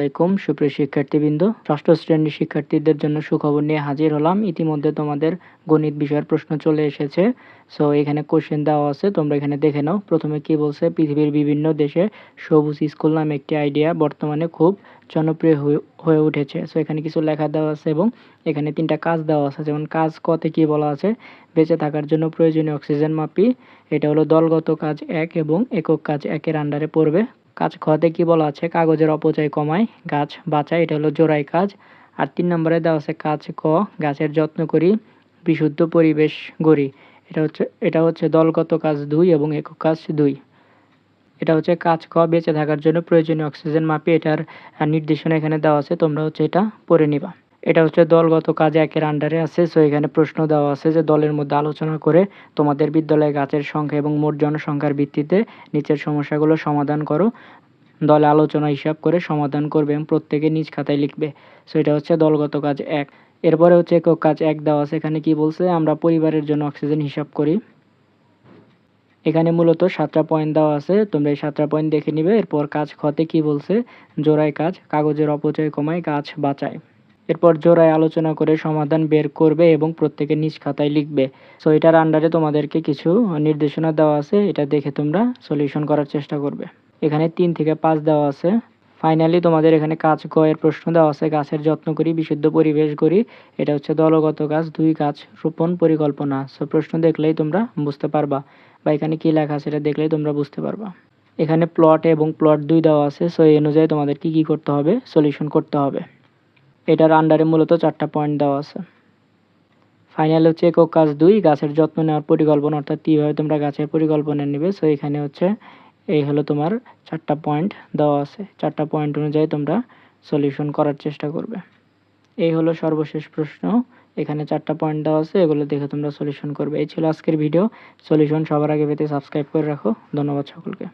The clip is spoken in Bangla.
আসসালামাইকুম সুপ্রিয় শিক্ষার্থীবৃন্দ। ষষ্ঠ শ্রেণির শিক্ষার্থীদের জন্য সুখবর নিয়ে হাজির হলাম। ইতিমধ্যে তোমাদের গণিত বিষয়ের প্রশ্ন চলে এসেছে। সো এখানে কোশ্চেন দেওয়া আছে, তোমরা এখানে দেখে নাও। প্রথমে কি বলছে? পৃথিবীর বিভিন্ন দেশে সবুজ স্কুল নামে একটি আইডিয়া বর্তমানে খুব জনপ্রিয় হয়ে- উঠেছে। সো এখানে কিছু লেখা দেওয়া আছে এবং এখানে তিনটা কাজ দেওয়া আছে। যেমন কাজ কতে কি বলা আছে? বেঁচে থাকার জন্য প্রয়োজনীয় অক্সিজেন মাপি। এটা হলো দলগত কাজ এক এবং একক কাজ একের আন্ডারে পড়বে। কাজ খতে কি বলা আছে? কাগজের অপচয় কমায়, গাছ বাঁচায়, এটা হলো জোড়াই কাজ। আর তিন নম্বরে দেওয়া আছে কাজ ক, গাছের যত্ন করি, বিশুদ্ধ পরিবেশ গড়ি। এটা হচ্ছে এটা হচ্ছে দলগত কাজ দুই এবং একক কাজ দুই। এটা হচ্ছে কাজ ক, বেঁচে থাকার জন্য প্রয়োজনীয় অক্সিজেন মাপি, এটার নির্দেশনা এখানে দেওয়া আছে, তোমরা হচ্ছে এটা পড়ে নিবা। এটা হচ্ছে দলগত কাজ একের আন্ডারে আছে সো এখানে প্রশ্ন দেওয়া আছে যে দলের মধ্যে আলোচনা করে তোমাদের বিদ্যালয়ে গাছের সংখ্যা এবং মোট জনসংখ্যার ভিত্তিতে নিচের সমস্যাগুলো সমাধান করো। দলে আলোচনা হিসাব করে সমাধান করবে এবং প্রত্যেকে নিজ খাতায় লিখবে। সো এটা হচ্ছে দলগত কাজ এক। এরপরে হচ্ছে একক কাজ এক দেওয়া আছে, এখানে কি বলছে? আমরা পরিবারের জন্য অক্সিজেন হিসাব করি। এখানে মূলত সাতটা পয়েন্ট দেওয়া আছে, তোমরা এই সাতটা পয়েন্ট দেখে নিবে। এরপর কাজ খতে কি বলছে? জোড়ায় কাজ, কাগজের অপচয় কমায় গাছ বাঁচায়। এরপর জোড়ায় আলোচনা করে সমাধান বের করবে এবং প্রত্যেকে নিজ খাতায় লিখবে। সো এটার আন্ডারে তোমাদেরকে কিছু নির্দেশনা দেওয়া আছে। এটা দেখে তোমরা সলিউশন করার চেষ্টা করবে। এখানে তিন থেকে পাঁচ দেওয়া আছে। ফাইনালি তোমাদের এখানে কাজ ক এর প্রশ্ন দেওয়া আছে। গাছের যত্ন করি, বিশুদ্ধ পরিবেশ করি। এটা হচ্ছে দলগত গাছ দুই গাছ রোপণ পরিকল্পনা। সো প্রশ্ন দেখলেই তোমরা বুঝতে পারবা। বা এখানে কি লেখা আছে এটা দেখলেই তোমরা বুঝতে পারবা। এখানে প্লট এবং প্লট দুই দেওয়া আছে। সো এই অনুযায়ী তোমাদের কি কি করতে হবে? সলিউশন করতে হবে। এটার আন্ডারে মূলত চারটা পয়েন্ট দেওয়া আছে। ফাইনাল হচ্ছে একক কাজ দুই, গাছের যত্ন নেওয়ার পরিকল্পনা, অর্থাৎ কীভাবে তোমরা গাছের পরিকল্পনা নেবে। সো এখানে হচ্ছে এই হলো তোমার চারটা পয়েন্ট দেওয়া আছে। চারটা পয়েন্ট অনুযায়ী তোমরা সলিউশন করার চেষ্টা করবে। এই হলো সর্বশেষ প্রশ্ন। এখানে চারটা পয়েন্ট দেওয়া আছে, এগুলো দেখে তোমরা সলিউশন করবে। এই ছিল আজকের ভিডিও সলিউশন সবার আগে পেতে সাবস্ক্রাইব করে রাখো। ধন্যবাদ সকলকে।